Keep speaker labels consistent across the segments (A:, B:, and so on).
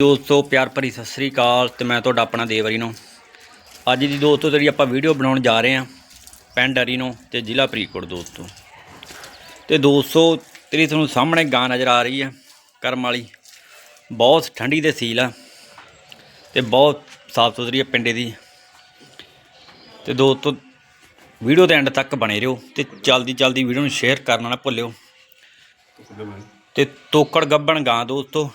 A: ਦੋਸਤੋ, ਪਿਆਰ ਭਰੀ ਸਤਿ ਸ੍ਰੀ ਅਕਾਲ ਤੇ ਮੈਂ ਤੁਹਾਡਾ ਆਪਣਾ ਦੇਵਰੀ ਨੂੰ। ਅੱਜ ਦੀ ਦੋਸਤੋ, ਜਿਹੜੀ ਆਪਾਂ ਵੀਡੀਓ ਬਣਾਉਣ ਜਾ ਰਹੇ ਹਾਂ, ਪਿੰਡ ਅਰੀਨੋ ਤੇ ਜ਼ਿਲ੍ਹਾ ਫਰੀਦਕੋਟ ਦੋਸਤੋ। ਤੇ ਦੋਸਤੋ ਤੇਰੀ ਤੁਹਾਨੂੰ ਸਾਹਮਣੇ ਗਾਂ ਨਜ਼ਰ ਆ ਰਹੀ ਹੈ, ਕਰਮ ਵਾਲੀ, ਬਹੁਤ ਠੰਡੀ ਦੇ ਸੀਲ ਆ ਤੇ ਬਹੁਤ ਸਾਫ਼ ਸੁਥਰੀ ਹੈ ਪਿੰਡੇ ਦੀ। ਤੇ ਦੋਸਤੋ ਵੀਡੀਓ ਦੇ ਐਂਡ ਤੱਕ ਬਣੇ ਰਹੋ ਤੇ ਜਲਦੀ ਜਲਦੀ ਵੀਡੀਓ ਨੂੰ ਸ਼ੇਅਰ ਕਰਨਾ ਨਾ ਭੁੱਲਿਓ। ਤੇ ਤੋਕੜ ਗੱਬਣ ਗਾਂ ਦੋਸਤੋ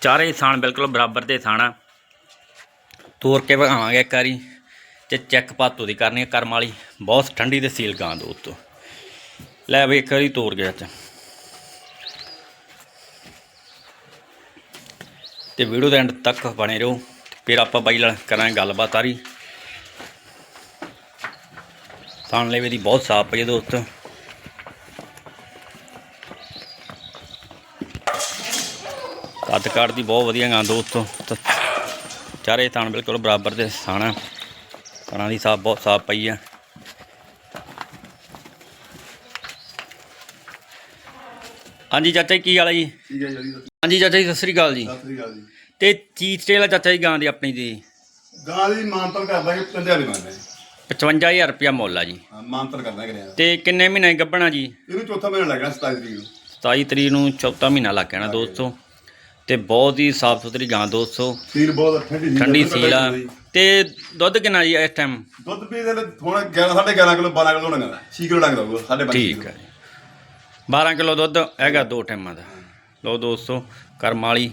A: ਚਾਰੇ ਥਾਣ ਬਿਲਕੁਲ ਬਰਾਬਰ ਦੇ ਥਾਣਾ ਤੋਰ ਕੇ ਵਿਖਾਵਾਂਗੇ ਇੱਕ ਵਾਰੀ ਤੇ ਚੈੱਕ ਪਾਤੋ ਦੀ ਕਰਨੀ ਹੈ ਕਰਮ ਵਾਲੀ। ਬਹੁਤ ਠੰਡੀ ਤੇ ਸੀਲ ਗਾਂ ਦੋਸਤੋ ਲੈ ਵੀ ਇੱਕ ਵਾਰੀ ਤੋਰ ਗਿਆ ਚ। ਤੇ ਵੀਡੀਓ ਦੇ ਐਂਡ ਤੱਕ ਬਣੇ ਰਹੋ। ਫਿਰ ਆਪਾਂ ਬਾਈ ਨਾਲ ਕਰਾਂਗੇ ਗੱਲਬਾਤ ਸਾਰੀ। ਥਾਣ ਲੈਵੇ ਦੀ ਬਹੁਤ ਸਾਫ਼ ਪਈ ਹੈ ਦੋਸਤੋ। ਕੱਦ ਦੀ ਬਹੁਤ ਵਧੀਆ ਗਾਂ ਦੋਸਤੋ ਚਾਰੇ ਥਾਣ ਬਿਲਕੁਲ ਬਰਾਬਰ ਦੇ ਥਾਣਾ ਥਾਣਾ ਦੀ ਸਾਫ਼ ਬਹੁਤ ਸਾਫ਼ ਪਈ ਆ। ਹਾਂਜੀ ਚਾਚਾ ਜੀ ਕੀ ਹਾਲ ਹੈ ਜੀ?
B: ਠੀਕ ਹੈ ਜੀ ਸਤਿ
A: ਹਾਂਜੀ ਚਾਚਾ ਜੀ ਸਤਿ ਸ੍ਰੀ ਅਕਾਲ ਜੀ।
B: ਸ੍ਰੀ ਅਕਾਲ ਜੀ।
A: ਤੇ ਚੀਜ਼ ਟੇਲ ਆ ਚਾਚਾ ਜੀ ਗਾਂ ਦੀ ਆਪਣੀ ਦੀ?
B: ਗਾਂ ਦੀ ਮਾਨਤਨ ਕਰਦਾ ਕਿ ਪੰਜਾ ਦੀ ਮੰਗਦਾ
A: 55000 ਰੁਪਇਆ ਮੁੱਲ ਆ ਜੀ।
B: ਹਾਂ ਮਾਨਤਨ ਕਰਦਾ ਕਰਿਆ
A: ਤੇ ਕਿੰਨੇ ਮਹੀਨੇ ਗੱਭਣਾ ਜੀ?
B: ਇਹਨੂੰ ਚੌਥਾ ਮਹੀਨਾ ਲੱਗਣਾ 27 ਤਰੀਕ ਨੂੰ।
A: 27 ਤਰੀਕ ਨੂੰ ਚੌਥਾ ਮਹੀਨਾ ਲੱਗ ਜਾਣਾ ਦੋਸਤੋ। ਤੇ ਬਹੁਤ ਹੀ ਸਾਫ਼ ਸੁਥਰੀ ਗਾਂ ਦੋਸਤੋ।
B: ਸੀਲ ਬਹੁਤ ਠੰਡੀ ਸੀ
A: ਠੰਡੀ ਸੀਲ ਆ। ਤੇ ਦੁੱਧ ਕਿੰਨਾ ਜੀ ਇਸ ਟਾਈਮ
B: ਦੁੱਧ ਪੀ ਦੇ ਥੋੜਾ 11 11.5 ਕਿਲੋ 12 ਕਿਲੋ ਹੋਣਾ 6 ਕਿਲੋ ਲੱਗਦਾ ਉਹ 5.5
A: ਠੀਕ ਹੈ ਜੀ। 12 ਕਿਲੋ ਦੁੱਧ ਹੈਗਾ ਦੋ ਟਾਈਮਾਂ ਦਾ। ਲੋ ਦੋਸਤੋ ਕਰਮ ਵਾਲੀ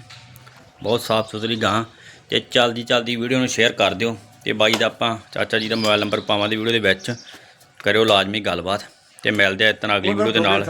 A: ਬਹੁਤ ਸਾਫ਼ ਸੁਥਰੀ ਗਾਂ। ਤੇ ਚਲਦੀ ਚਲਦੀ ਵੀਡੀਓ ਨੂੰ ਸ਼ੇਅਰ ਕਰ ਦਿਓ। ਤੇ ਬਾਈ ਦਾ ਆਪਾਂ ਚਾਚਾ ਜੀ ਦਾ ਮੋਬਾਈਲ ਨੰਬਰ ਪਾਵਾਂਗੇ ਵੀਡੀਓ ਦੇ ਵਿੱਚ। ਕਰਿਓ ਲਾਜ਼ਮੀ ਗੱਲਬਾਤ। ਤੇ ਮਿਲਦੇ ਆ ਇਤਨਾ ਅਗਲੀ ਵੀਡੀਓ ਦੇ ਨਾਲ।